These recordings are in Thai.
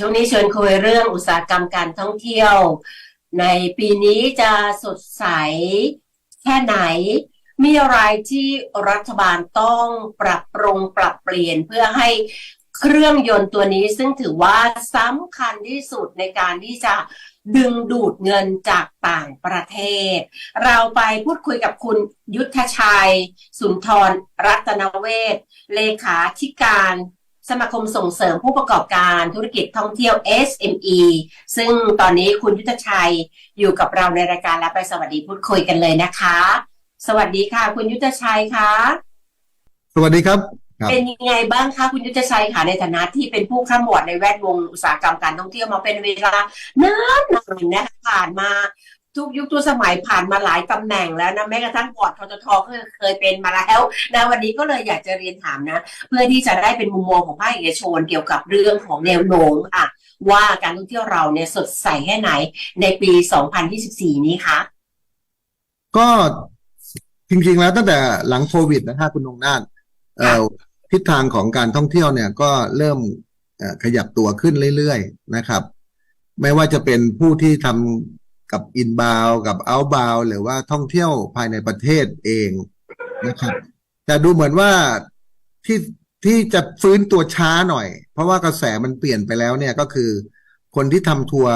ช่วงนี้ชวนคุยเรื่องอุตสาหกรรมการท่องเที่ยว ในปีนี้จะสดใสแค่ไหน มีอะไรที่รัฐบาลต้องปรับปรุงปรับเปลี่ยนเพื่อให้เครื่องยนต์ตัวนี้ซึ่งถือว่าสำคัญที่สุดในการที่จะดึงดูดเงินจากต่างประเทศ เราไปพูดคุยกับคุณยุทธชัย สุนทรรัตนเวศเลขาธิการ สมาคมส่งเสริมผู้ประกอบการธุรกิจท่องเที่ยว SME ซึ่งตอนนี้คุณยุทธชัยอยู่กับเราในรายการและไปสวัสดีพูดคุยกันเลยนะคะ สวัสดีค่ะ คุณยุทธชัยคะสวัสดีครับครับเป็นยังไงบ้างคะคุณยุทธชัยค่ะในฐานะที่เป็นผู้ข้ามวอดในแวดวงอุตสาหกรรมการท่องเที่ยวมาเป็นเวลานานนานนะคะผ่านมา ทุกยุคทุกสมัยผ่านมาหลายตำแหน่งแล้วนะแม้กระทั่งบอร์ดทททก็เคยเป็นมาแล้วนะวันนี้ก็เลยอยากจะเรียนถามนะ เพื่อที่จะได้เป็นมุมมองของภาคเอกชนเกี่ยวกับเรื่องของแนวโน้มอะว่าการท่องเที่ยวเราเนี่ยสดใสแค่ไหนในปี 2024 นี้คะก็จริงๆแล้วตั้งแต่หลังโควิดนะฮะคุณนงนาฏเอ่อทิศทางของการท่องเที่ยวเนี่ยก็เริ่มเอ่อขยับตัวขึ้นเรื่อยๆนะครับ ไม่ว่าจะเป็นผู้ที่ทำ กับอินบาวกับเอาบาวหรือว่าท่องเที่ยวภายในประเทศเองนะครับ แต่ดูเหมือนว่าที่ที่จะฟื้นตัวช้าหน่อย เพราะว่ากระแสมันเปลี่ยนไปแล้วเนี่ยก็คือ คนที่ทำทัวร์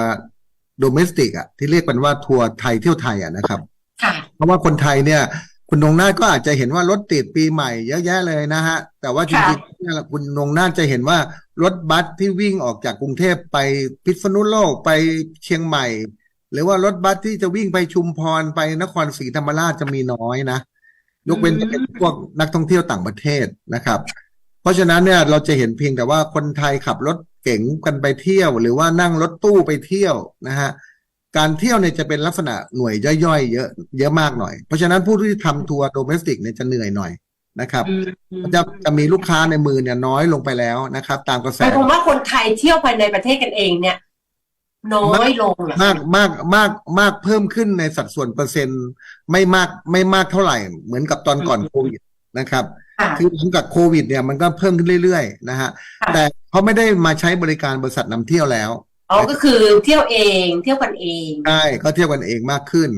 โดเมสติกอะที่เรียกกันว่าทัวร์ไทยเที่ยวไทยอะนะครับค่ะเพราะว่าคนไทยเนี่ย คุณนงนาฏก็อาจจะเห็นว่ารถติดปีใหม่เยอะแยะเลยนะฮะ แต่ว่าจริงๆเนี่ยคุณนงนาฏจะเห็นว่ารถบัสที่วิ่งออกจากกรุงเทพไปพิษณุโลกไปเชียงใหม่ หรือว่ารถบัสที่จะวิ่งไปชุมพรไปนครศรีธรรมราชจะมีน้อยนะยกเว้นจะเป็นพวกนักท่องเที่ยวต่างประเทศนะครับ เพราะฉะนั้นเนี่ยเราจะเห็นเพียงแต่ว่าคนไทยขับรถเก๋งกันไปเที่ยว หรือว่านั่งรถตู้ไปเที่ยวนะฮะการเที่ยวเนี่ยจะเป็นลักษณะหน่วยย่อยๆเยอะเยอะมากหน่อย เพราะฉะนั้นผู้ที่ทำทัวร์โดเมสติกเนี่ยจะเหนื่อยหน่อยนะครับจะจะมีลูกค้าในมือเนี่ยน้อยลงไปแล้วนะครับ ตามกระแสหมายความว่าคนไทยเที่ยวภายในประเทศกันเองเนี่ย น้อยลงเหรอมากมากมากมากเพิ่มขึ้นในสัดส่วนเปอร์เซ็นต์ ไม่มากไม่มากเท่าไหร่ เหมือนกับตอนก่อนโควิดนะครับค่ะคือหลังจากโควิดเนี่ยมันก็เพิ่มขึ้นเรื่อยๆนะฮะค่ะแต่เขาไม่ได้มาใช้บริการบริษัทนำเที่ยวแล้วอ๋อก็คือเที่ยวเองเที่ยวกันเองใช่ก็เที่ยวกันเองมากขึ้น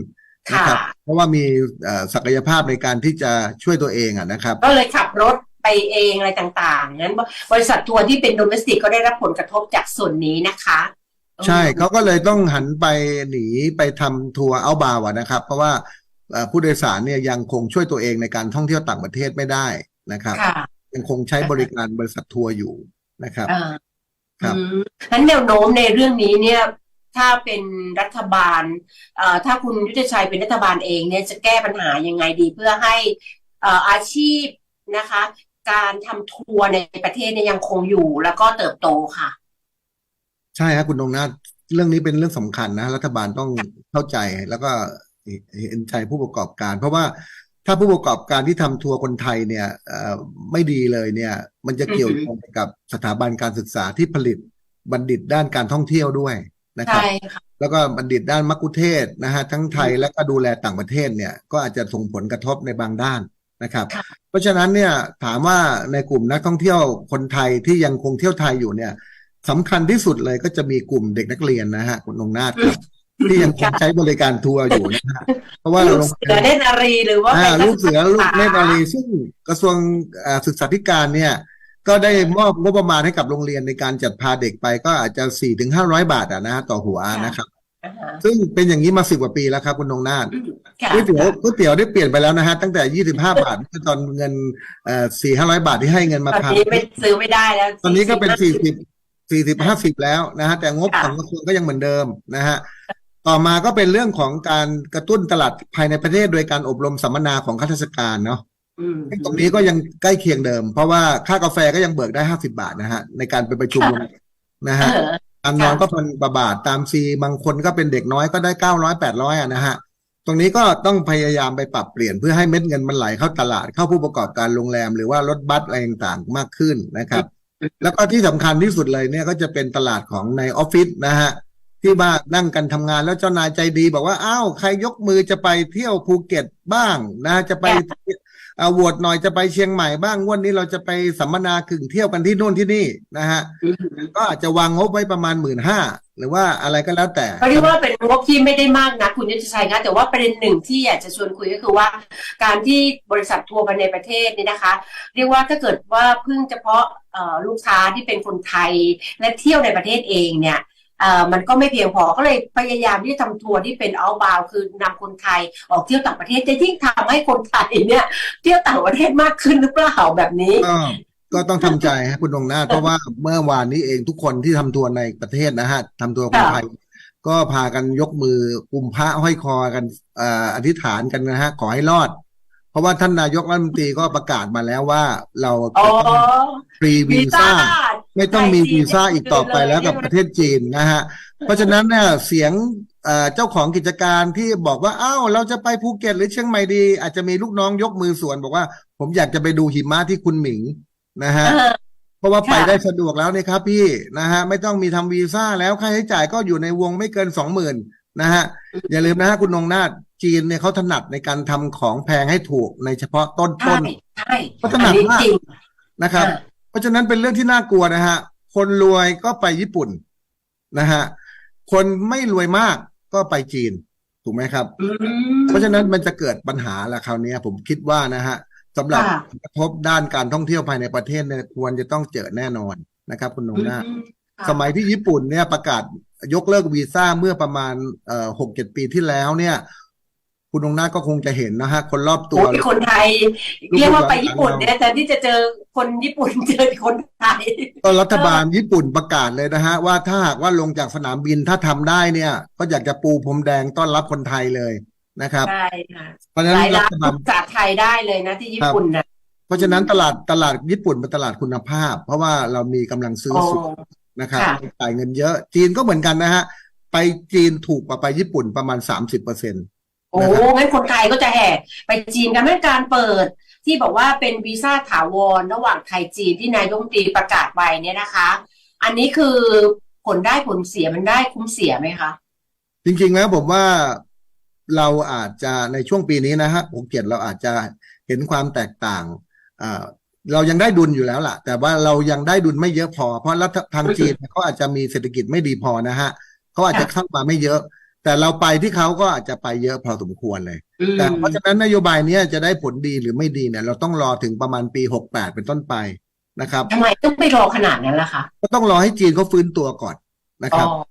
นะค่ะครับเพราะว่ามีเอ่อศักยภาพในการที่จะช่วยตัวเองอะนะครับ ก็เลยขับรถไปเองอะไรต่างๆนั้นบริษัททัวร์ที่เป็นโดเมสติกก็ได้รับผลกระทบจากส่วนนี้นะคะ ใช่เขาก็เลยต้องหันไปหนีไปทำทัวร์เอาบาวนะครับ เพราะว่าเอ่อผู้โดยสารเนี่ยยังคงช่วยตัวเองในการท่องเที่ยวต่างประเทศไม่ได้นะครับค่ะยังคงใช้บริการบริษัททัวร์อยู่นะครับอ่าครับอืมนั้นแนวโน้มในเรื่องนี้เนี่ย ถ้าเป็นรัฐบาลเอ่อถ้าคุณยุทธชัยเป็นรัฐบาลเองเนี่ยจะแก้ปัญหายังไงดีเพื่อให้เอ่ออาชีพนะคะ การทำทัวร์ในประเทศเนี่ยยังคงอยู่แล้วก็เติบโตค่ะ ใช่ครับคุณดงนาถเรื่องนี้เป็นเรื่องสำคัญนะ รัฐบาลต้องเข้าใจแล้วก็เห็นใจผู้ประกอบการ เพราะว่าถ้าผู้ประกอบการที่ทำทัวร์คนไทยเนี่ยเอ่อไม่ดีเลยเนี่ย มันจะเกี่ยวอือฮึโยงกับสถาบันการศึกษาที่ผลิตบัณฑิตด้านการท่องเที่ยวด้วยนะครับใช่ค่ะแล้วก็บัณฑิตด้านมักคุเทศก์นะฮะทั้งไทยและก็ดูแลต่างประเทศเนี่ยก็อาจจะส่งผลกระทบในบางด้านนะครับค่ะเพราะฉะนั้นเนี่ยถามว่าในกลุ่มนักท่องเที่ยวคนไทยที่ยังคงเที่ยวไทยอยู่เนี่ย สำคัญที่สุดเลยก็จะมีกลุ่มเด็กนักเรียนนะฮะคุณนงนาถครับที่ยังคงใช้บริการทัวร์อยู่นะฮะเพราะว่าลูโรกงเสือเนตรนารีหรือว่าอ่าเป็นลูกเสือลูกเนตรนารีศึษซึ่งกระทรวงอ่าศึกษาธิการเนี่ย ก็ได้มอบงบประมาณให้กับโรงเรียนในการจัดพาเด็กไปก็อาจจะสี่ถึงห้าร้อยบาทอะนะฮะต่อหัวนะครับอ่าฮะซึ่งเป็นอย่างนี้มาสิบกว่าปีแล้วครับคุณนงนาถอืมค่ะก๋วยเตี๋ยวก๋วยเตี๋ยวได้เปลี่ยนไปแล้วนะฮะตั้งแต่ยี่สิบห้าบาทตอนเงินเอ่อสี่ห้าร้อยบาทที่ให้เงินมาตอนพันนี้ไม่ซื้อไม่ได้แล้วตอนนี้ก็เป็นสี่สิบ สี่สิบห้าสิบแล้วนะฮะแต่งบค่ะของกระทรวงก็ยังเหมือนเดิมนะฮะต่อมาก็เป็นเรื่องของการกระตุ้นตลาดภายในประเทศโดยการอบรมสัมมนาของข้าราชการเนาะอืมตรงนี้ก็ยังใกล้เคียงเดิม เพราะว่าค่ากาแฟก็ยังเบิกได้ห้าสิบาทนะฮะในการไปประชุมค่ะนะฮะเออการนอนก็พันกว่าบาทตามซีบางคนก็เป็นเด็กน้อยก็ได้เก้าร้อยแปดร้อยอะนะฮะตรงนี้ก็ต้องพยายามไปปรับเปลี่ยนเพื่อให้เม็ดเงินมันไหลเข้าตลาดเข้าผู้ประกอบการโรงแรม หรือว่ารถบัสอะไรต่างๆมากขึ้นนะครับ แล้วก็ที่สำคัญที่สุดเลยเนี่ยก็จะเป็นตลาดของในออฟฟิศนะฮะที่บ้านนั่งกันทำงานแล้วเจ้านายใจดี บอกว่าอ้าวใครยกมือจะไปเที่ยวภูเก็ตบ้างนะจะไปเอาโหวตหน่อยจะไปเชียงใหม่บ้างงวันนี้เราจะไปสัมมนากึ่งเที่ยวกันที่นู่นที่นี่นะฮะอืมก็อาจจะวางงบไว้ประมาณหมื่นห้าหรือว่าอะไรก็แล้วแต่เขาเรียกว่าเป็นงบที่ไม่ได้มากนะคุณยุทธชัยคะแต่ว่าประเด็นหนึ่งที่อยากจะชวนคุยก็คือว่า การที่บริษัททัวร์ภายในประเทศนี่นะคะ เรียกว่าถ้าเกิดว่าเพิ่งเฉพาะเอ่อ ลูกค้าที่เป็นคนไทยและเที่ยวในประเทศเองเนี่ยมันก็ไม่เพียงพอก็เลยพยายามที่จะทำทัวร์ที่เป็น outbound คือนำคนไทยออกเที่ยวต่างประเทศจะยิ่งทำให้คนไทยเนี่ยเที่ยวต่างประเทศมากขึ้นหรือเปล่าแบบนี้ก็ต้องทำใจฮะคุณดวงหน้าเพราะว่าเมื่อวานนี้เองทุกคนที่ทำทัวร์ในประเทศนะฮะทำทัวร์คนไทยก็พากันยกมือกุมพระห้อยคอกันอธิษฐานกันนะฮะขอให้รอด เพราะว่าท่านนายกรัฐมนตรีก็ประกาศมาแล้วว่า เราอ๋อจะต้องฟรีวีวีซ่าซ่าไม่ต้องมีวีซ่าอีกต่อไปแล้วกับประเทศจีนนะฮะ เพราะฉะนั้นเนี่ยเสียงเอ่อเจ้าของกิจการที่บอกว่าอ้าวเราจะไปภูเก็ตหรือเชียงใหม่ดี อาจจะมีลูกน้องยกมือสวนบอกว่า ผมอยากจะไปดูหิมะที่คุณหมิงนะฮะเออเพราะว่าค่ะไปได้สะดวกแล้วนี่ครับพี่นะฮะไม่ต้องมีทำวีซ่าแล้วค่าใช้จ่ายก็อยู่ในวงไม่เกินสองหมื่นนะฮะอย่าลืมนะฮะคุณนงนาถ จีนเนี่ยเขาถนัดในการทำของแพงให้ถูกในเฉพาะต้นใช่ต้นใช่พัฒนาอันนี้มากจริงนะครับอ่าเพราะฉะนั้นเป็นเรื่องที่น่ากลัวนะฮะ คนรวยก็ไปญี่ปุ่นนะฮะคนไม่รวยมากก็ไปจีนถูกไหมครับอืมเพราะฉะนั้นมันจะเกิดปัญหาละคราวเนี้ยผมคิดว่านะฮะสำหรับค่ะกระทบด้านการท่องเที่ยวภายในประเทศเนี่ยควรจะต้องเจอแน่นอนนะครับ คุณนงนาถอืมค่ะสมัยที่ญี่ปุ่นเนี่ยประกาศยกเลิกวีซ่าเมื่อประมาณเอ่อหกเจ็ดปีที่แล้วเนี่ย คุณนงนาถก็คงจะเห็นนะฮะคนรอบตัวโอ้ยคนไทยลูกเรียกว่าไปหลานญี่ปุ่นเราเนี่ยแต่ที่จะเจอคนญี่ปุ่นเจอคนไทยก็รัฐบาลญี่ปุ่นประกาศเลยนะฮะ ว่าถ้าหากว่าลงจากสนามบินถ้าทำได้เนี่ย ก็อยากจะปูพรมแดงต้อนรับคนไทยเลยนะครับใช่ค่ะเพราะฉะหนั้นลายรัร้านฐบาพูลดภาษาไทยได้เลยนะที่ญี่ปุ่นนะเพราะฉะนั้นตลาดตลาดญี่ปุ่นเป็นตลาดคุณภาพ เพราะว่าเรามีกำลังซื้อโอ้สูงนะครับค่ะจ่ายเงินเยอะ จีนก็เหมือนกันนะฮะไปจีนถูกกว่าไปญี่ปุ่นประมาณสามสิบเปอร์เซ็นต์ โอ้งั้นคนไทยก็จะแห่ไปจีนกันเมื่อการเปิดที่บอกว่าเป็นวีซ่าถาวรระหว่างไทยจีนที่นายกรัฐมนตรีประกาศไปเนี่ยนะคะ อันนี้คือผลได้ผลเสียมันได้คุ้มเสียไหมคะ จริงๆแล้วผมว่าเราอาจจะในช่วงปีนี้นะฮะหกเจ็ดเราอาจจะเห็นความแตกต่างอ่าเรายังได้ดุลอยู่แล้วล่ะ แต่ว่าเรายังได้ดุลไม่เยอะพอ เพราะรัฐทางจีนเขาอาจจะมีเศรษฐกิจไม่ดีพอนะฮะเขาอาจจะเข้ามาไม่เยอะ แต่เราไปที่เขาก็อาจจะไปเยอะพอสมควรเลยอืมแต่เพราะฉะนั้นนโยบายเนี้ยจะได้ผลดีหรือไม่ดีเนี่ย เราต้องรอถึงประมาณปีหกแปดเป็นต้นไปนะครับทำไมต้องไปรอขนาดนั้นล่ะคะก็ต้องรอให้จีนเขาฟื้นตัวก่อนนะครับอ๋อ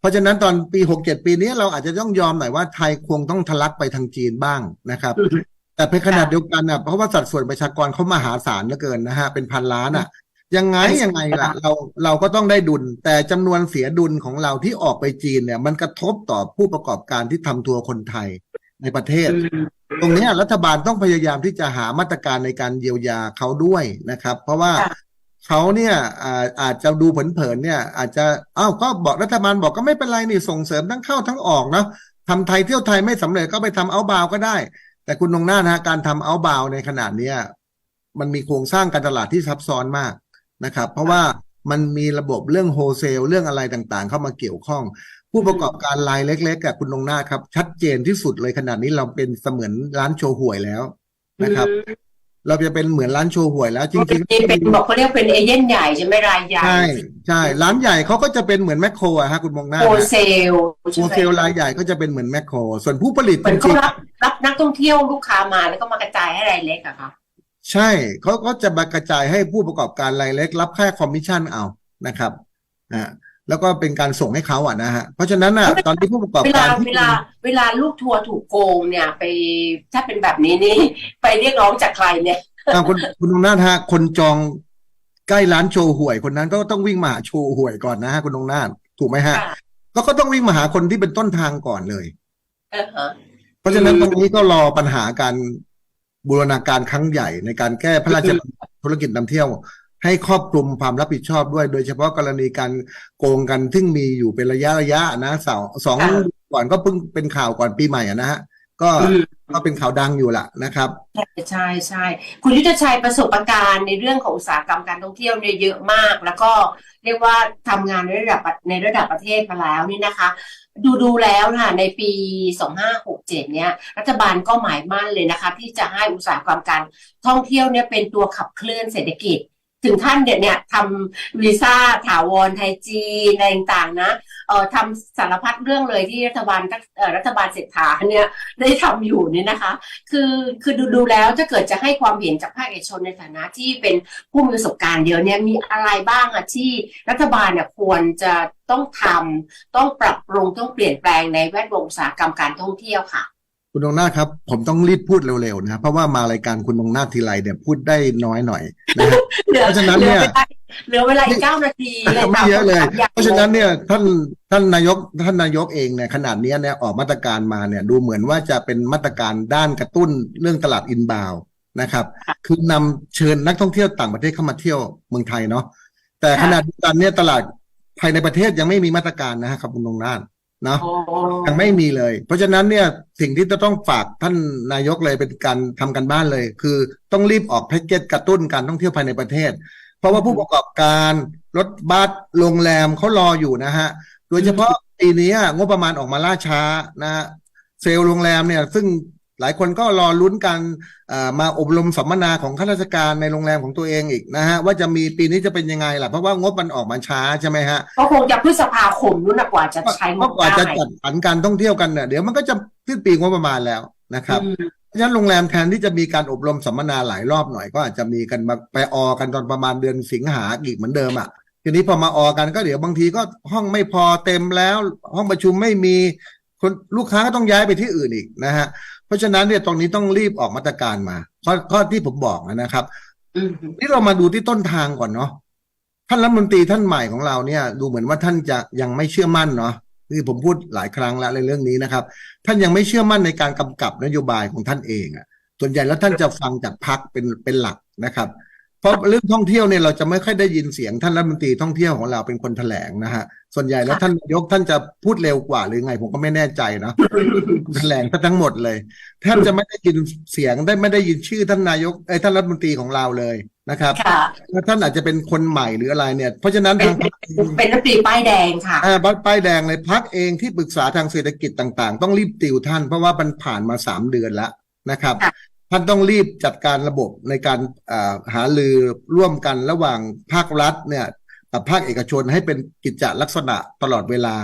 เพราะฉะนั้นตอนปีหกเจ็ดปีนี้เราอาจจะต้องยอมหน่อยว่าไทยคงต้องทะลักไปทางจีนบ้างนะครับอืมแต่เป็นขนาดเดียวกันอะเพราะว่าสัดส่วนประชากรเขามหาศาลเหลือเกินนะฮะเป็นพันล้านอะ ยังไงยังไงล่ะ เราเราก็ต้องได้ดุล แต่จำนวนเสียดุลของเราที่ออกไปจีนเนี่ย มันกระทบต่อผู้ประกอบการที่ทำทัวร์คนไทยในประเทศอืมตรงเนี้ยรัฐบาลต้องพยายามที่จะหามาตรการในการเยียวยาเขาด้วยนะครับ เพราะว่าค่ะเขาเนี่ยอาอาจจะดูเผินๆเนี่ย อาจจะอ้าวก็บอกรัฐบาลบอกก็ไม่เป็นไรนี่ส่งเสริมทั้งเข้าทั้งออกเนาะทำไทยเที่ยวไทยไม่สำเร็จก็ไปทำเอาบาวก็ได้ แต่คุณนงหน้านะฮะการทำเอาบาวในขนาดเนี้ยมันมีโครงสร้างการตลาดที่ซับซ้อนมาก นะครับ เพราะว่ามันมีระบบเรื่องโฮเซลเรื่องอะไรต่างๆ เข้ามาเกี่ยวข้อง ผู้ประกอบการรายเล็กๆกับคุณนงหน้าครับ ชัดเจนที่สุดเลยขนาดนี้เราเป็นเสมือนร้านโชว์หวยแล้วนะครับ เราจะเป็นเหมือนร้านโชว์หวยแล้วจจริงริงๆเป็นบอกเขาเรียกเป็นเอเย่นใหญ่ใช่ไหมรายใหญ่ใช่ใช่ร้านใหญ่เขาก็จะเป็นเหมือนแมคโครอะฮะคุณมองหน้าโฮนะเซลโฮเซลรายใหญ่ก็จะเป็นเหมือนแมคโครส่วนผู้ผลิตเหมืจอนเขาริงรับรับนักท่องเที่ยวลูกค้ามาแล้วก็มากระจายให้รายเล็กอะค่ะๆ ใช่เขาก็จะมากระจายให้ผู้ประกอบการรายเล็ก รับแค่คอมมิชชั่นเอานะครับอ่าแล้วก็เป็นการส่งให้เขาอะนะฮะเพราะฉะนั้นอะตอนที่ผู้ประกอบเวกาลารที่เวลา เวลาลูกทัวร์ถูกโกงเนี่ย ไปถ้าเป็นแบบนี้นี่ไปเรียกร้องจากใครเนี่ยอ่าคุณคุณนงนาถฮะคนจองใกล้ร้านโชว์หวยคนนั้นก็ต้องวิ่งมาหาโชว์หวยก่อนนะฮะคุณนงนาถถูกไหมฮะค่ะแล้วก็ต้องวิ่งมาหาคนที่เป็นต้นทางก่อนเลยเออฮะเพราะฉะนั้นอืมตรงนี้ก็รอปัญหาการ บูรณาการครั้งใหญ่ในการแก้พระราชบัญญัติธุรกิจนำเที่ยว ให้ครอบคลุมความรับผิดชอบด้วย โดยเฉพาะกรณีการโกงกันซึ่งมีอยู่เป็นระยะระยะนะสองสองก่อนก็เพิ่งเป็นข่าวก่อนปีใหม่อะนะฮะ ก็อืมก็เป็นข่าวดังอยู่ล่ะนะครับใช่ใช่ใช่คุณยุทธชัยประสบการณ์ในเรื่องของอุตสาหกรรมการท่องเที่ยวเนี่ยเยอะมาก แล้วก็เรียกว่าทำงานในระดับในระดับประเทศมาแล้วนี่นะคะ ดูดูแล้วค่ะในปี 2567 เนี่ยรัฐบาลก็หมายมั่นเลยนะคะ ที่จะให้อุตสาหกรรมการท่องเที่ยวเนี่ยเป็นตัวขับเคลื่อนเศรษฐกิจ ถึงท่านเนี่ยเนี่ยทำวีซ่าถาวรไทยจีนอะไรต่างๆนะเอ่อทำสารพัดเรื่องเลยที่รัฐบาลรัฐบาลเศรษฐาเนี่ยได้ทำอยู่เนี่ยนะคะ คือคือดูดูแล้วถ้าเกิดจะให้ความเห็นจากภาคเอกชนในฐานะที่เป็นผู้มีประสบการณ์เยอะเนี่ยมีอะไรบ้างอะที่รัฐบาลเนี่ยควรจะต้องทำต้องปรับปรุงต้องเปลี่ยนแปลงในแวดวงอุตสาหกรรมการท่องเที่ยวค่ะ คุณดงนาถครับ ผมต้องรีบพูดเร็วๆนะครับเพราะว่ามารายการคุณดงนาถทีไรเนี่ยพูดได้น้อยหน่อยนะฮะเหลือเพราะฉะนั้นเนี่ยเหลือเวลาอีกเก้านาทีเลยไม่ค่ะเยอะเลยคำถามอยกเพราะฉะนั้นเนี่ยท่านท่านนายกท่านนายกเองเนี่ยขนาดเนี้ยเนี่ยออกมาตรการมาเนี่ยดูเหมือนว่าจะเป็นมาตรการด้านกระตุ้นเรื่องตลาดอินบาวนะครับ คือนำเชิญนักท่องเที่ยวต่างประเทศเข้ามาเที่ยวเมืองไทยเนาะแต่ขนาดเดียวกันเนี่ยตลาดภายในประเทศยังไม่มีมาตรการนะครับคุณดงนาถเนาะโอ้ยังไม่มีเลย เพราะฉะนั้นเนี่ยสิ่งที่จะต้องฝากท่านนายกเลยเป็นการทำกันบ้านเลย คือต้องรีบออกแพ็กเกจกระตุ้นการท่องเที่ยวภายในประเทศ เพราะว่าผู้ประกอบการรถบัสโรงแรมเขารออยู่นะฮะ โดยเฉพาะปีนี้งบประมาณออกมาล่าช้านะฮะเซลล์โรงแรมเนี่ย ซึ่ง หลายคนก็รอลุ้นกันเอ่อมาอบรมสัมมนาของข้าราชการในโรงแรมของตัวเองอีกนะฮะ ว่าจะมีปีนี้จะเป็นยังไงล่ะ เพราะว่างบมันออกมาช้าใช่ไหมฮะก็คงจะพฤษภาคมนู้นนะกว่าจะใช้งเพราะบกว่าจะได้จัดสรรการท่องเที่ยวกันเนี่ยเดี๋ยวมันก็จะสิ้นปีงบประมาณแล้วนะครับอืมเพราะฉะนั้นโรงแรมแทนที่จะมีการอบรมสัมมนาหลายรอบหน่อยก็อาจจะมีกันมาไปออกันตอนประมาณเดือนสิงหาอีกเหมือนเดิมอะทีนี้พอมาออกันก็เดี๋ยวบางทีก็ห้องไม่พอเต็มแล้ว ห้องประชุมไม่มีคนลูกค้าก็ต้องย้ายไปที่อื่นอีกนะฮะเพ ราะฉะนั้นเนี่ยตรงนี้ต้องรีบออกมาตรการมา ข้อข้อที่ผมบอกนะครับอืมนี่เรามาดูที่ต้นทางก่อนเนาะท่านรัฐมนตรีท่านใหม่ของเราเนี่ย ดูเหมือนว่าท่านจะยังไม่เชื่อมั่นเนาะนี่ผมพูดหลายครั้งแล้วในเรื่องนี้นะครับ ท่านยังไม่เชื่อมั่นในการกำกับนโยบายของท่านเองอะส่วนใหญ่แล้วท่านจะฟังจากพักเป็นเป็นหลักนะครับ เพราะเรื่องท่องเที่ยวเนี่ยเราจะไม่ค่อยได้ยินเสียงท่านรัฐมนตรีท่องเที่ยวของเราเป็นคนแถลงนะฮะส่วนใหญ่แล้วท่านนายกท่านจะพูดเร็วกว่าหรือไงผมก็ไม่แน่ใจเนาะแถลงทั้งหมดเลยแทบจะไม่ได้ยินเสียงได้ไม่ได้ยินชื่อท่านนายกไอ้ยท่านรัฐมนตรีของเราเลยนะครับค่ะแล้วท่านอาจจะเป็นคนใหม่หรืออะไรเนี่ย เพราะฉะนั้นเป็นทางพรรคเองเป็นรัฐมนตรีป้ายแดงค่ะอ่าบัตรป้ายแดงเลยพักเองที่ปรึกษาทางเศรษฐกิจต่าง ๆ ต้องรีบติวท่านเพราะว่ามันผ่านมาสามเดือนแล้วนะครับค่ะ ท่านต้องรีบจัดการระบบในการาหาลือร่วมกันระหว่างภาครัฐเนี่ยกับภาคเอกชนให้เป็นกิจจลักษณะตลอดเวลา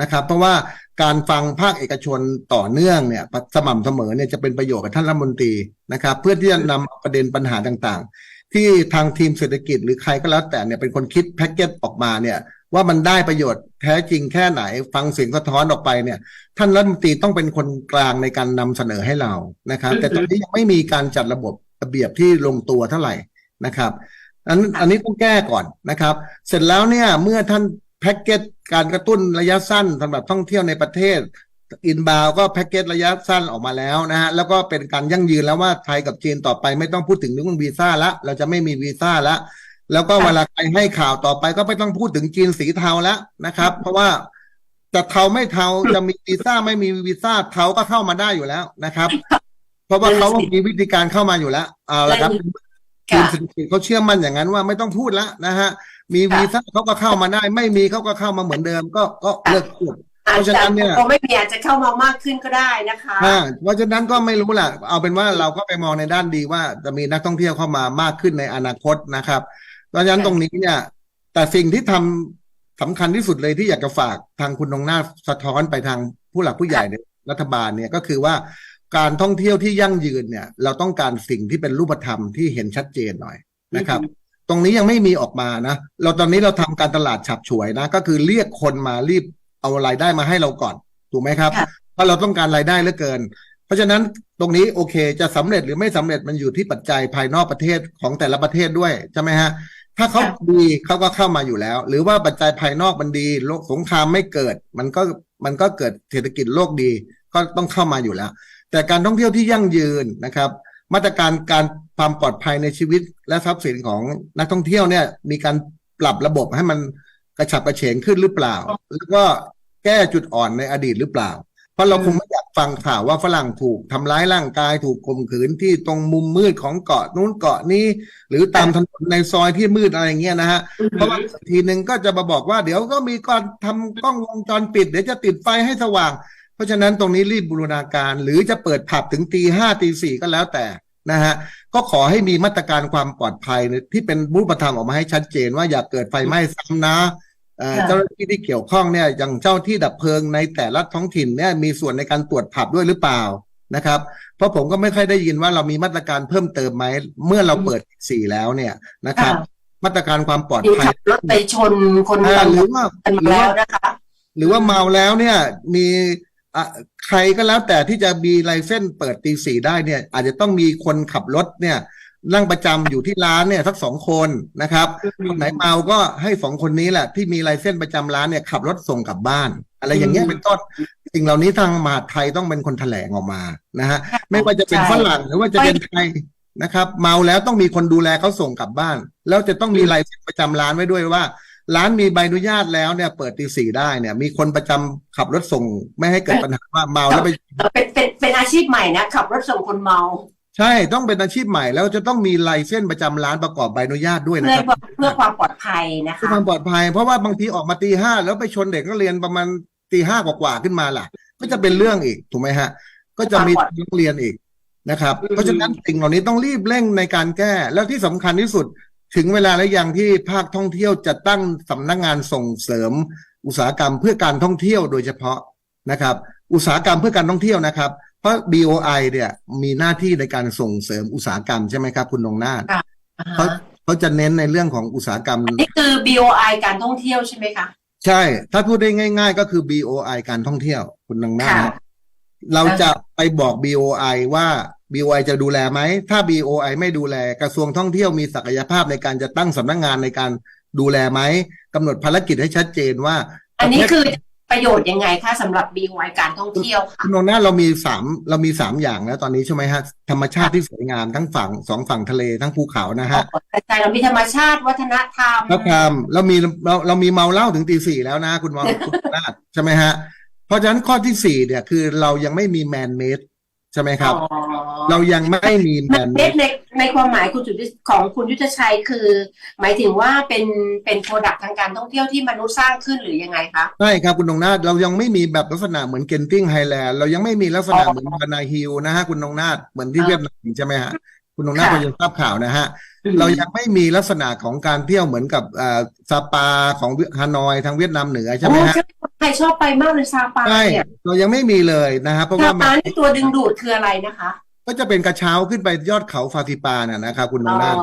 นะครับ เพราะว่าการฟังภาคเอกชนต่อเนื่องเนี่ยสม่ำเสมอเนี่ยจะเป็นประโยชน์กับท่านรัฐมนตรีนะครับ เพื่อที่จะนำประเด็นปัญหาต่างๆ ที่ทางทีมเศรษฐกิจหรือใครก็แล้วแต่เนี่ยเป็นคนคิดแพ็กเกจออกมาเนี่ย ว่ามันได้ประโยชน์แท้จริงแค่ไหน ฟังเสียงสะท้อนออกไปเนี่ย ท่านรัฐมนตรีต้องเป็นคนกลางในการนำเสนอให้เรานะครับอือฮึแต่ตอนนี้ยังไม่มีการจัดระบบระเบียบที่ลงตัวเท่าไหร่นะครับอันอันนี้ต้องแก้ก่อนนะครับ เสร็จแล้วเนี่ยเมื่อท่านแพ็กเกจการกระตุ้นระยะสั้นสำหรับท่องเที่ยวในประเทศอินบาวก็แพ็กเกจระยะสั้นออกมาแล้วนะฮะแล้วก็เป็นการยั่งยืนแล้วว่าไทยกับจีนต่อไปไม่ต้องพูดถึงเรื่องวีซ่าละ เราจะไม่มีวีซ่าละ แล้วก็เวลาใครให้ข่าวต่อไปก็ไม่ต้องพูดถึงจีนสีเทาแล้วนะครับ เพราะว่าจะเทาไม่เทาจะมีวีซ่าไม่มีวีซ่าเทาก็เข้ามาได้อยู่แล้วนะครับ เพราะว่าเขามีวิธีการเข้ามาอยู่แล้วเอาละครับทีมค่ะเศรษฐกิจเขาเชื่อมั่นอย่างนั้นว่าไม่ต้องพูดแล้วนะฮะ มีค่ะวีซ่าเขาก็เข้ามาได้ ไม่มีเขาก็เข้ามาเหมือนเดิม ก็ก็เลิกพูดเพราะฉะนั้นเนี่ยคงไม่มีอาจจะเข้ามามากขึ้นก็ได้นะคะอ่าเพราะฉะนั้นก็ไม่รู้แหละเอาเป็นว่าเราก็ไปมองในด้านดีว่าจะมีนักท่องเที่ยวเข้ามามากขึ้นในอนาคตนะครับ เพราะฉะนั้นค่ะตรงนี้เนี่ย แต่สิ่งที่ทำสำคัญที่สุดเลยที่อยากจะฝากทางคุณนงนาถสะท้อนไปทางผู้หลักผู้ใหญ่ในรัฐบาลเนี่ยก็คือว่าการท่องเที่ยวที่ยั่งยืนเนี่ย เราต้องการสิ่งที่เป็นรูปธรรมที่เห็นชัดเจนหน่อยนะครับ ตรงนี้ยังไม่มีออกมานะ เราตอนนี้เราทำการตลาดฉับฉวยนะ ก็คือเรียกคนมารีบเอารายได้มาให้เราก่อนถูกไหมครับค่ะเพราะเราต้องการรายได้เหลือเกิน เพราะฉะนั้นตรงนี้โอเคจะสำเร็จหรือไม่สำเร็จมันอยู่ที่ปัจจัยภายนอกประเทศของแต่ละประเทศด้วยใช่ไหมฮะ ถ้าเขาค่ะดีเขาก็เข้ามาอยู่แล้ว หรือว่าปัจจัยภายนอกมันดีโลกสงครามไม่เกิด มันก็มันก็เกิดเศรษฐกิจโลกดีก็ต้องเข้ามาอยู่แล้ว แต่การท่องเที่ยวที่ยั่งยืนนะครับ มาตรการการความปลอดภัยในชีวิต และทรัพย์สินของนักท่องเที่ยวเนี่ย มีการปรับระบบให้มันกระฉับกระเฉงขึ้นหรือเปล่า แล้วก็แก้จุดอ่อนในอดีตหรือเปล่า เพราะเราคงไม่อยากฟังข่าวว่าฝรั่งถูกทำร้ายร่างกายถูกข่มขืนที่ตรงมุมมืดของเกาะนู้นเกาะนี้ หรือตามถนนในซอยที่มืดอะไรเงี้ยนะฮะเพราะว่าทีหนึ่งก็จะมาบอกว่าเดี๋ยวก็มีการทำกล้องวงจรปิดเดี๋ยวจะติดไฟให้สว่าง เพราะฉะนั้นตรงนี้รีบบูรณาการ หรือจะเปิดผับถึงตีห้าตีสี่ก็แล้วแต่นะฮะก็ขอให้มีมาตรการความปลอดภัยที่เป็นรูปธรรมออกมาให้ชัดเจนว่าอย่าเกิดไฟไหม้ซ้ำนะ เอ่อค่ะเจ้าหน้าที่ที่เกี่ยวข้องเนี่ยอย่างเจ้าที่ดับเพลิงในแต่ละท้องถิ่นเนี่ยมีส่วนในการตรวจผับด้วยหรือเปล่านะครับ เพราะผมก็ไม่ค่อยได้ยินว่าเรามีมาตรการเพิ่มเติมไหมเมื่อเราเปิดสี่แล้วเนี่ยนะครับค่ะมาตรการความปลอดที่ภัยขับรถไปชนคนอ่าต่างหรือว่ากันหมารือแล้ว่าวนะคะหรือว่าเมาแล้วเนี่ยมีอะใครก็แล้วแต่ที่จะมีไลเซนส์เปิดตีสี่ได้เนี่ย อาจจะต้องมีคนขับรถเนี่ย นั่งประจำอยู่ที่ร้านเนี่ยสักสองคนนะครับคนไหนเมาก็ให้สองคนนี้แหละ ที่มีไลเซนส์ประจำร้านเนี่ยขับรถส่งกลับบ้าน อะไรอย่างเงี้ยอืมเป็นต้นสิ่งเหล่านี้ทางมหาดไทยต้องเป็นคนแถลงออกมานะฮะไม่ว่าจะเป็นใช่ฝรั่งหรือว่าจะเป็นไทยนะครับ เมาแล้วต้องมีคนดูแลเขาส่งกลับบ้าน แล้วจะต้องมีไลเซนส์ประจำร้านไว้ด้วยว่า ร้านมีใบอนุญาตแล้วเนี่ย เปิดตีสี่ได้เนี่ย มีคนประจำขับรถส่งไม่ให้เกิดปัญหาว่าเมาแล้วไปเออเป็นเป็นเป็นอาชีพใหม่นะขับรถส่งคนเมา ใช่ต้องเป็นอาชีพใหม่แล้วจะต้องมีไลเซนส์ประจำร้านประกอบใบอนุญาตด้วยเพื่นะอครับ เพื่อความปลอดภัยนะเพื่อคะ ความปลอดภัยเพราะว่าบางทีออกมาตีห้าแล้วไปชนเด็กก็เรียนประมาณตีห้ากว่าๆขึ้นมาล่ะ ก็จะเป็นเรื่องอีกถูกไหมฮะ ก็จะมีนักเรียนอีกนะครับเพราะฉะนั้นสิ่งเหล่านี้ต้องรีบเร่งในการแก้ แล้วที่สำคัญที่สุด ถึงเวลาแล้วยังที่ภาคท่องเที่ยวจะตั้งสำนักงานส่งเสริม อุตสาหกรรมเพื่อการท่องเที่ยวโดยเฉพาะนะครับ อุตสาหกรรมเพื่อการท่องเที่ยวนะครับ เพราะ BOI เนี่ยมีหน้าที่ในการส่งเสริมอุตสาหกรรมใช่ไหมครับ คุณนงนาถอ่าเขาฮะเขาจะเน้นในเรื่องของอุตสาหกรรมนี่คือ BOI การท่องเที่ยวใช่ไหมคะใช่ ถ้าพูดได้ง่าย ๆ ก็คือ BOI การท่องเที่ยว คุณนางนาถค่ะนะเราจะไปบอก BOI ว่า BOI จะดูแลไหม ถ้า BOI ไม่ดูแลกระทรวงท่องเที่ยวมีศักยภาพในการจะตั้งสำนักงานในการดูแลไหมกำหนดภารกิจให้ชัดเจนว่า อันนี้ประเทศคือ ประโยชน์ยังไงคะสำหรับ BOI การท่องเที่ยวค่ะคุณนงนาถเรามีสามเรามีสามอย่างแล้วตอนนี้ใช่ไหมฮะธรรมชาติที่สวยงามทั้งฝั่งสองฝั่งทะเลทั้งภูเขานะฮะแต่เรามีธรรมชาติวัฒนธรรมแล้วทำเรามีเราเรามีเมาเหล้าถึงตีสี่แล้วนะ คุณมองคุณนาถใช่ไหมฮะเพราะฉะนั้นข้อที่สี่เนี่ยคือเรายังไม่มีแมนเมด ใช่ไหมครับ อ๋อเรายังไม่มีแมมันนเมเน็ดตในในความหมายคุณสุทธิของคุณยุทธชัยคือ หมายถึงว่าเป็นเป็นโปรดักทางการท่องเที่ยวที่มนุษย์สร้างขึ้นหรือยังไงคะ ใช่ครับคุณนงนาถเรายังไม่มีแบบลักษณะเหมือนเกนติ้งไฮแลนด์เรายังไม่มีลักษณะเหมือนบานาฮิลนะฮะคุณนงนาถเหมือนที่เวียดนามใช่ไหมฮะ คุณนงนาถพอจะทราบข่าวนะฮะ เรายังไม่มีลักษณะของการเที่ยวเหมือนกับอ่าซาปาของฮานอยทางเวียดนามเหนือใช่ไหมฮะโอ้ใครชอบไปมากเลยซาปาใช่เนี่ยเรายังไม่มีเลยนะฮะเพราะซาว่ามัปานนี่ตัวดึงดูดคืออะไรนะคะ ก็จะเป็นกระเช้าขึ้นไปยอดเขาฟาติปาน่ะนะครับคุณนอ๋องนาถ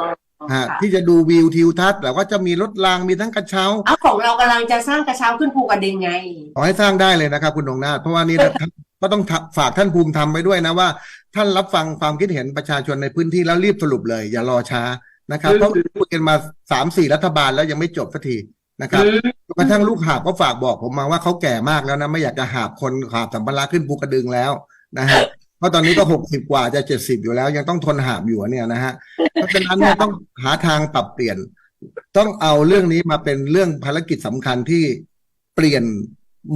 ฮะค่ะที่จะดูวิวทิวทัศน์แล้วก็จะมีรถรางมีทั้งกระเช้าเอาของเรากำลังจะสร้างกระเช้าขึ้นภูกระดึงไงขอให้สร้างได้เลยนะครับคุณนงนาถเพราะว่านี่นะท่านก็ต้องทำฝากท่านภูมิธรรมไปด้วยนะว่า ท่านรับฟังความคิดเห็นประชาชนในพื้นที่แล้วรีบสรุปเลย อย่ารอช้านะครับอืมเพราะคุยกันมาสามสี่รัฐบาลแล้วยังไม่จบสักทีนะครับอืมจนกระทั่งลูกหาบก็ฝากบอกผมมาว่าเขาแก่มากแล้วนะไม่อยากจะหาบคนหาบสัมภาระขึ้นภูกระดึงแล้วนะฮะเพราะตอนนี้ก็หกสิบกว่าจะเจ็ดสิบอยู่แล้ว ยังต้องทนหาบอยู่เนี่ยนะฮะเพราะฉะนั้นเนี่ยต้องหาทางปรับเปลี่ยน ต้องเอาเรื่องนี้มาเป็นเรื่องภารกิจสำคัญที่เปลี่ยน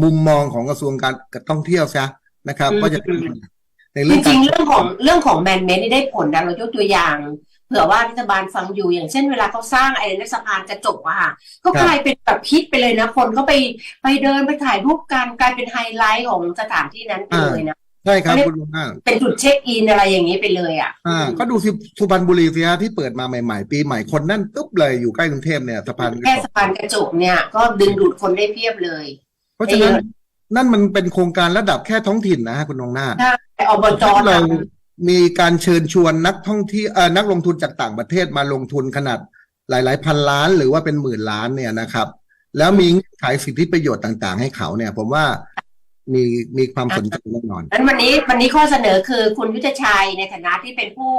มุมมองของกระทรวงการท่องเที่ยวซะนะครับอืมก็จะเป็น ในจเรื่องริกางรๆเรื่องของเรื่องของแมนเมดนี่ได้ผลนะเรายกตัวอย่างเผื่อว่ารัฐบาลฟังอยู่อย่างเช่นเวลาเขาสร้างไอ้นักสะพานกระจกอะค่ะก็กลายเป็นแบบฮิตไปเลยนะ คนก็ไปไปเดินไปถ่ายรูปกันกลายเป็นไฮไลท์ของสถานที่นั้นไปเลยนะใช่ครับเขาเรียกคุณลุงนาถเป็นจุดเช็คอินอะไรอย่างนี้ไปเลยอะอ่าก็ดูสิสุพรรณบุรีสิฮะที่เปิดมาใหม่ ๆ ปีใหม่คนแนั่นตุ๊บเลยอยู่ใกล้กรุงเทพเนี่ยสะพานแค่สะพานกระจกเนี่ยก็ดึงดูดคนได้เพียบเลย เพราะฉะนั้นเออนั่นมันเป็นโครงการระดับแค่ท้องถิ่นนะฮะคุณนงนาถถ้า อบจเรามีการเชิญชวนนักท่องเที่ยวเอ่อนักลงทุนจากต่างประเทศมาลงทุนขนาดหลาย ๆ พันล้านหรือว่าเป็นหมื่นล้านเนี่ยนะครับ แล้วมีขายสิทธิประโยชน์ต่าง ๆ ให้เขาเนี่ย ผมว่า มีมีความสนใจแน่นอนนั้นวันนี้วันนี้ข้อเสนอคือคุณยุทธชัยในฐานะที่เป็นผู้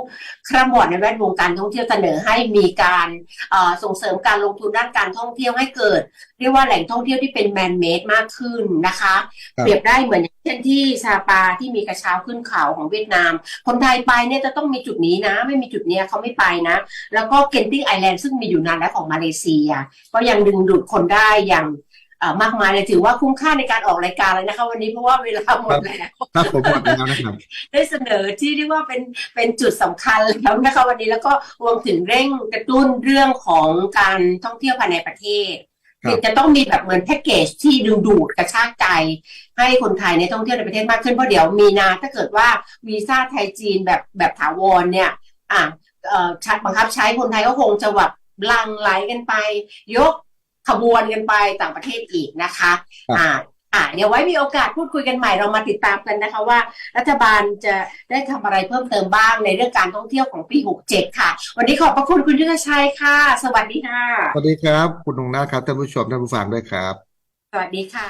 คร่ำวอดในแวดวงการท่องเที่ยวเสนอให้มีการเอ่อส่งเสริมการลงทุนด้านการท่องเที่ยวให้เกิด เรียกว่าแหล่งท่องเที่ยวที่เป็นแมนเมดมากขึ้นนะคะครับเปรียบได้เหมือนอย่างเช่นที่ซาปาที่มีกระเช้าขึ้นเขาของเวียดนาม คนไทยไปเนี่ยจะต้องมีจุดนี้นะ ไม่มีจุดเนี้ยเขาไม่ไปนะ แล้วก็เกนติ้งไอแลนด์ซึ่งมีอยู่นานแล้วของมาเลเซีย ก็ยังดึงดูดคนได้อย่างอ่า มากมายเลยถือว่าคุ้มค่าในการออกรายการเลยนะคะ วันนี้เพราะว่าเวลาหมดแล้วครับผมหมดแล้วนะครับได้เสนอที่เรียกว่าเป็นเป็นจุดสำคัญแล้วนะคะ วันนี้แล้วก็รวมถึงเร่งกระตุ้นเรื่องของการท่องเที่ยวภายในประเทศครับจะต้องมีแบบเหมือนแพ็กเกจที่ดึงดูดกระชากใจ ให้คนไทยในยท่องเที่ยวในประเทศมากขึ้นเพราะเดี๋ยวมีนาถ้าเกิดว่าวีซ่าไทยจีนแบบแบบถาวรเนี่ย อะเอ่อชัดบังคับใช้คนไทยก็คงจะแบบหลังไหลกันไป ยก ขบวนกันไปต่างประเทศอีกนะคะครับอ่าอ่าเดี๋ยวไว้มีโอกาสพูดคุยกันใหม่เรามาติดตามกันนะคะว่า รัฐบาลจะได้ทำอะไรเพิ่มเติมบ้างในเรื่องการท่องเที่ยวของปี 67 ค่ะ วันนี้ขอบพระคุณคุณยุทธชัยค่ะ สวัสดีค่ะ สวัสดีครับ คุณนงนาถครับท่านผู้ชมท่านผู้ฟังด้วยครับ สวัสดีค่ะ